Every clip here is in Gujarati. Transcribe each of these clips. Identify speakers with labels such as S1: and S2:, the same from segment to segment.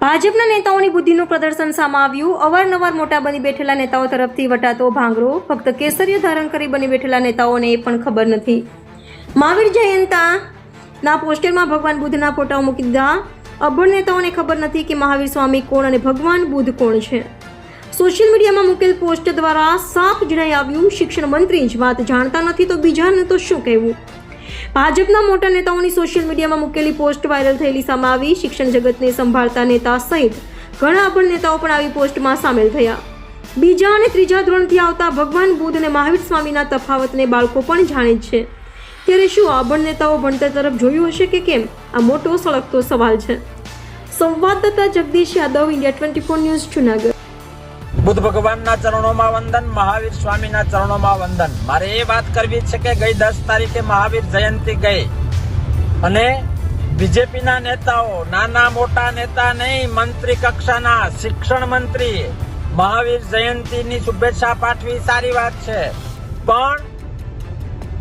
S1: ભાજપના નેતાઓની બુદ્ધિનું પ્રદર્શન સામે આવ્યું. અવારનવાર મોટા બની બેઠેલા નેતાઓ તરફથી વટાતો ભાંગરો, ફક્ત કેસરીય ધારણ કરી બની બેઠેલા નેતાઓને એ પણ ખબર નથી. મહાવીર જયંતા ના પોસ્ટરમાં ભગવાન બુદ્ધના ફોટાઓ મૂકી દીધા. અભણ નેતાઓને ખબર નથી કે મહાવીર સ્વામી કોણ અને ભગવાન બુદ્ધ કોણ છે. સોશિયલ મીડિયામાં મૂકેલ પોસ્ટ દ્વારા સાફ જણાઈ આવ્યું. શિક્ષણ મંત્રી જ વાત જાણતા નથી તો બીજાને તો શું કહેવું? ભાજપના મોટા નેતાઓની સોશિયલ મીડિયામાં મૂકેલી પોસ્ટ વાયરલ થયેલી સામે આવી. શિક્ષણ જગતને સંભાળતા નેતા સહિત ઘણા અભણ નેતાઓ પણ આવી પોસ્ટમાં સામેલ થયા. બીજા અને ત્રીજા ધોરણથી આવતા ભગવાન બુદ્ધ અને મહાવીર સ્વામીના તફાવતને બાળકો પણ જાણે છે. ત્યારે શું અભણ નેતાઓ ભણતર તરફ જોયું હશે કે કેમ? આ મોટો સળગતો સવાલ છે. સંવાદદાતા Jagdish Yadav, India twenty four news, Junagadh.
S2: Buddha ભગવાનના ચરણોમાં વંદન, મહાવીર સ્વામીના ચરણોમાં વંદન. મારે એ વાત કરવી છે કે ગઈ દસ તારીખે મહાવીર જયંતિ ગઈ. અને બીજેપીના નેતાઓ, નાના મોટા નેતા નહીં, મંત્રી કક્ષાના, શિક્ષણ મંત્રી, મહાવીર જયંતિની શુભેચ્છા પાઠવી, સારી વાત છે. પણ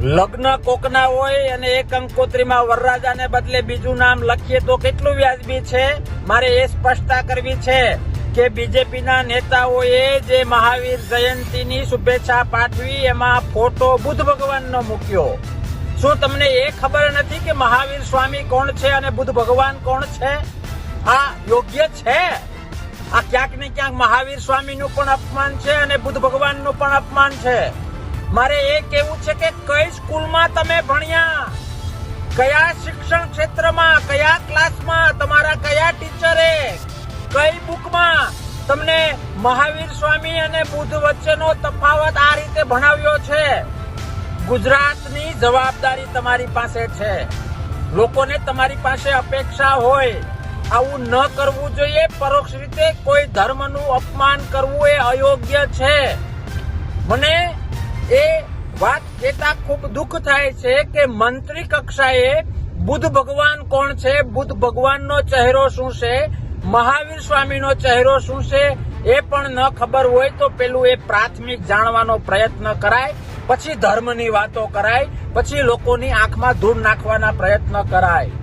S2: લગ્ન કોકના હોય અને એક અંકોત્રીમાં વરરાજાને બદલે બીજું નામ લખીએ તો કેટલું વ્યાજબી છે? મારે એ સ્પષ્ટતા કરવી છે કે બીજેપીના નેતાઓએ જે મહાવીર જયંતિની શુભેચ્છા પાઠવી, એમાં ફોટો બુદ્ધ ભગવાનનો મૂક્યો. શું તમને એ ખબર નથી કે મહાવીર સ્વામી કોણ છે અને બુદ્ધ ભગવાન કોણ છે? આ યોગ્ય છે? આ ક્યાંક ને ક્યાંક મહાવીર સ્વામીનું પણ અપમાન છે અને બુદ્ધ ભગવાનનું પણ અપમાન છે. મારે એ કેવું છે કે કઈ સ્કૂલમાં તમે ભણ્યા? કયા શિક્ષણ ક્ષેત્રમાં? કયા ક્લાસમાં? તમારા કયા ટીચરે કઈ તમને મહાવીર સ્વામી અને બુદ્ધ વચ્ચેનો તફાવત આ રીતે ભણાવ્યો છે. ગુજરાતની જવાબદારી તમારી પાસે છે. લોકોને તમારી પાસે અપેક્ષા હોય, આવું ન કરવું જોઈએ. પરોક્ષ રીતે કોઈ ધર્મનું અપમાન કરવું એ અયોગ્ય છે. મને એ વાત કહેતા ખૂબ દુઃખ થાય છે કે મંત્રી કક્ષાએ બુદ્ધ ભગવાન કોણ છે? બુદ્ધ ભગવાનનો ચહેરો શું છે? મહાવીર સ્વામીનો ચહેરો શું છે એ પણ ન ખબર હોય તો પેલું એ પ્રાથમિક જાણવાનો પ્રયત્ન કરાય, પછી ધર્મની વાતો કરાય, પછી લોકોની આંખમાં ધૂળ નાખવાના પ્રયત્ન કરાય.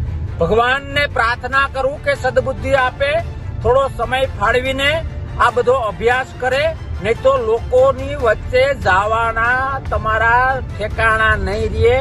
S2: ભગવાનને પ્રાર્થના કરું કે સદબુદ્ધિ આપે, થોડો સમય ફાળવીને આ બધો અભ્યાસ કરે, નહીં તો લોકોની વચ્ચે જવાના તમારા ઠેકાણા નહીં રહે